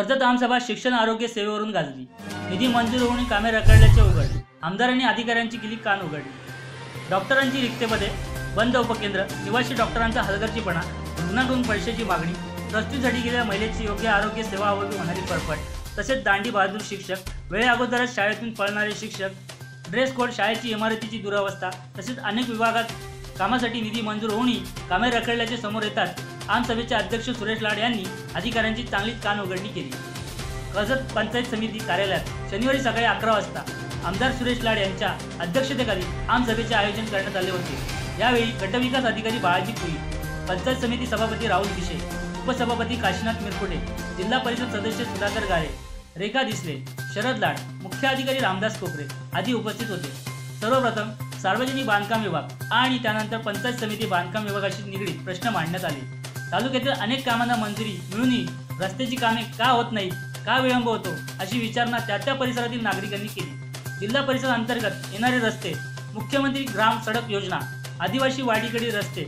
कर्जत आमसभा शिक्षण आरोग्य सेवेवरून गाजली. निधी मंजूर होऊन कामे रखडल्याचे उघड आमदारांनी अधिकाऱ्यांची किली कान उघडली. डॉक्टरांची रिक्तेमध्ये बंद उपकेंद्र निवासी डॉक्टरांचा हलगर्जीपणा रुग्णांकडून पैशाची मागणी प्रस्तुतीसाठी गेलेल्या महिलेची योग्य आरोग्य सेवा हवी होणारी फरफट तसेच दांडी बहादूर शिक्षक वेळे अगोदरच शाळेतून पळणारे शिक्षक ड्रेस कोड शाळेची इमारतीची दुरावस्था तसेच अनेक विभागात कामासाठी निधी मंजूर होऊनही कामे रखडल्याचे समोर येतात. आमसभेचे अध्यक्ष सुरेश लाड यांनी अधिकाऱ्यांची चांगलीच कान उघडणी केली. कर्जत पंचायत समिती कार्यालयात शनिवारी सकाळी अकरा वाजता आमदार सुरेश लाड यांच्या अध्यक्षतेखाली आमसभेचे आयोजन करण्यात आले होते. यावेळी गटविकास अधिकारी बाळाजी पुई पंचायत समिती सभापती राहुल दिशे उपसभापती काशीनाथ मिरकुटे जिल्हा परिषद सदस्य सुधाकर गारे रेखा दिसले शरद लाड मुख्य अधिकारी रामदास कोपरे आदी उपस्थित होते. सर्वप्रथम सार्वजनिक बांधकाम विभाग आणि त्यानंतर पंचायत समिती बांधकाम विभागाशी निगडीत प्रश्न मांडण्यात आले. तालुक्यातील अनेक कामांना मंजुरी मिळूनही रस्त्याची कामे का होत नाहीत का विलंब होतो अशी विचारणा त्या त्या परिसरातील नागरिकांनी केली. जिल्हा परिषद अंतर्गत येणारे रस्ते मुख्यमंत्री ग्राम सडक योजना आदिवासी वाडीकडील रस्ते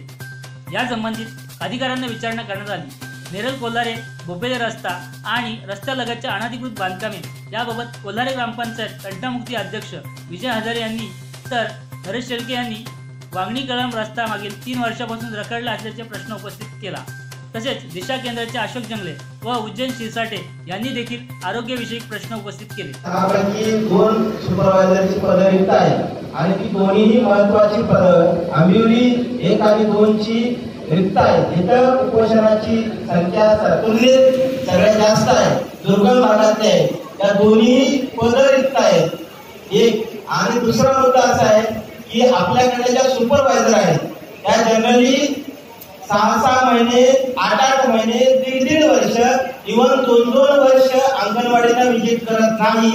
या संबंधित अधिकाऱ्यांना विचारणा करण्यात आली. नेरल कोल्हारे भोपेले रस्ता आणि रस्त्यालगतच्या अनधिकृत बांधकामे याबाबत कोल्हारे ग्रामपंचायत तंटामुक्ती अध्यक्ष विजय हजारे यांनी तर हरेश शेळके यांनी वागणी कळम रस्ता मागील तीन वर्षापासून रखडला असल्याचे प्रश्न उपस्थित केला. तसेच दिशा केंद्राचे अशोक जंगले व उज्जैन शिरसाटे यांनी देखील आरोग्यविषयक प्रश्न उपस्थित केले. त्यापैकी दोन सुपरवायझरची पदं रिक्त आहेत. आणि ती दोन्हीही महत्वाची पद आंबिवली एक आणि दोनची रिक्त आहे इतर उपोषणाची संख्या तुलनेत सगळ्यात जास्त आहे. दुर्गम भागातले आहे त्या दोन्ही पद रिक्त आहेत. एक आणि दुसरा मुद्दा असा आहे की आपल्याकडे ज्या सुपरवायझर आहेत त्या जनरली सहा सहा महिने आठ आठ महिने दीड दीड वर्ष इव्हन दोन दोन वर्ष अंगणवाडीला विजिट करत नाही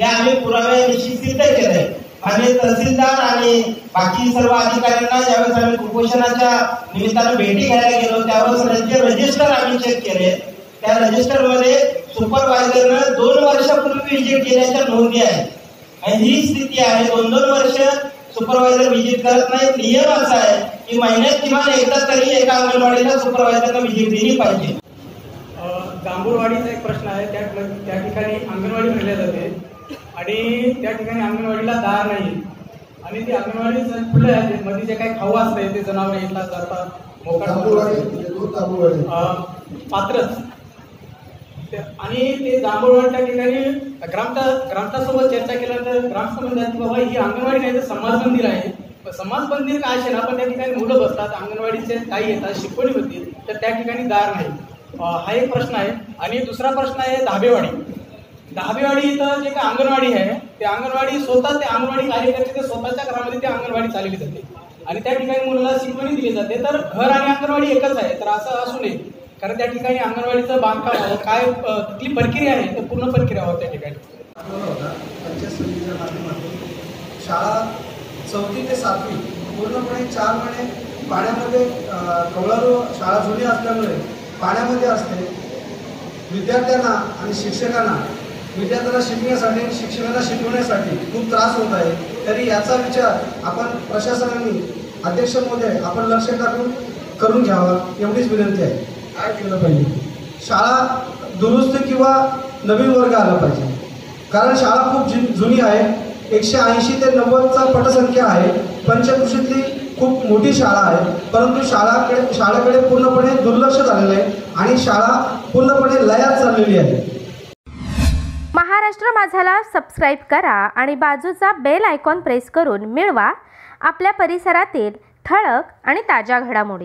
हे आम्ही पुराव्याविषयी सिद्ध केलंय. आणि तहसीलदार आणि बाकी सर्व अधिकाऱ्यांना ज्यावेळेस आम्ही कुपोषणाच्या निमित्तानं भेटी घ्यायला गेलो त्यावेळेस त्यांचे रजिस्टर आम्ही चेक केले. त्या रजिस्टरमध्ये सुपरवायझरनं दोन वर्षापूर्वी विजिट केल्याच्या नोंदी आहेत. आणि ही स्थिती आहे दोन दोन वर्ष सुपरवायझर व्हिजिट करत नाही नियम असा आहे की महिन्यात किमान एकदा तरी एका अंगणवाडीला सुपरवायझरला व्हिजिट दिली पाहिजे. जांभूळवाडीचा एक प्रश्न आहे त्या त्या ठिकाणी अंगणवाडी भरल्या जाते. आणि त्या ठिकाणी अंगणवाडीला दार नाही. आणि ती अंगणवाडी खुले आहे मध्ये जे काही खाऊ असते ते जनावर येतात जातात मोकळ पात्रच ते- आणि ते जांभूळवाडी त्या ठिकाणी ग्रामता ग्रामतासोबत चर्चा केल्यानंतर तर समजतात बाबा ही अंगणवाडी नाही तर समाज मंदिर आहे. पण समाज मंदिर काय असेल? पण त्या ठिकाणी मुलं बसतात अंगणवाडीचे काही येतात शिकवणी होती तर त्या ठिकाणी दार नाही. हा एक प्रश्न आहे. आणि दुसरा प्रश्न आहे धाबेवाडी. धाबेवाडी इथं जे काय अंगणवाडी आहे ते अंगणवाडी स्वतः ते अंगणवाडी कार्यकर्ते ते स्वतःच्या घरामध्ये ते अंगणवाडी चालवली जाते आणि त्या ठिकाणी मुलाला शिकवणी दिली जाते. तर घर आणि अंगणवाडी एकच आहे तर असं असू नये. कारण त्या ठिकाणी अंगणवाडीचं बांधकाम आलं काय तिथली प्रक्रिया आहे तर पूर्ण प्रक्रिया होत त्या ठिकाणी. होता पंचायत समितीच्या माध्यमातून शाळा चौथी ते सातवी पूर्णपणे चार महिने पाण्यामध्ये अं, कवळारू शाळा जुनी असल्यामुळे पाण्यामध्ये असते. विद्यार्थ्यांना आणि शिक्षकांना विद्यार्थ्यांना शिकण्यासाठी आणि शिक्षकांना शिकवण्यासाठी खूप त्रास होत आहे. तरी याचा विचार आपण प्रशासनाने अध्यक्ष महोदय आपण लक्ष टाकून करून घ्यावा एवढीच विनंती आहे. काय केलं पाहिजे? शाळा दुरुस्त किंवा नवीन वर्ग आला पाहिजे. कारण शाळा खूप जु- जुनी आहे. एकशे ऐंशी ते नव्वदचा पटसंख्या आहे. पंचकृषीतली खूप मोठी शाळा आहे. परंतु शाळाकडे शाळेकडे पूर्णपणे दुर्लक्ष झालेलं आहे आणि शाळा पूर्णपणे लयात चाललेली आहे. महाराष्ट्र माझाला सबस्क्राईब करा आणि बाजूचा बेल आयकॉन प्रेस करून मिळवा. आपल्या परिसरातील ठळक आणि ताज्या घडामोडी.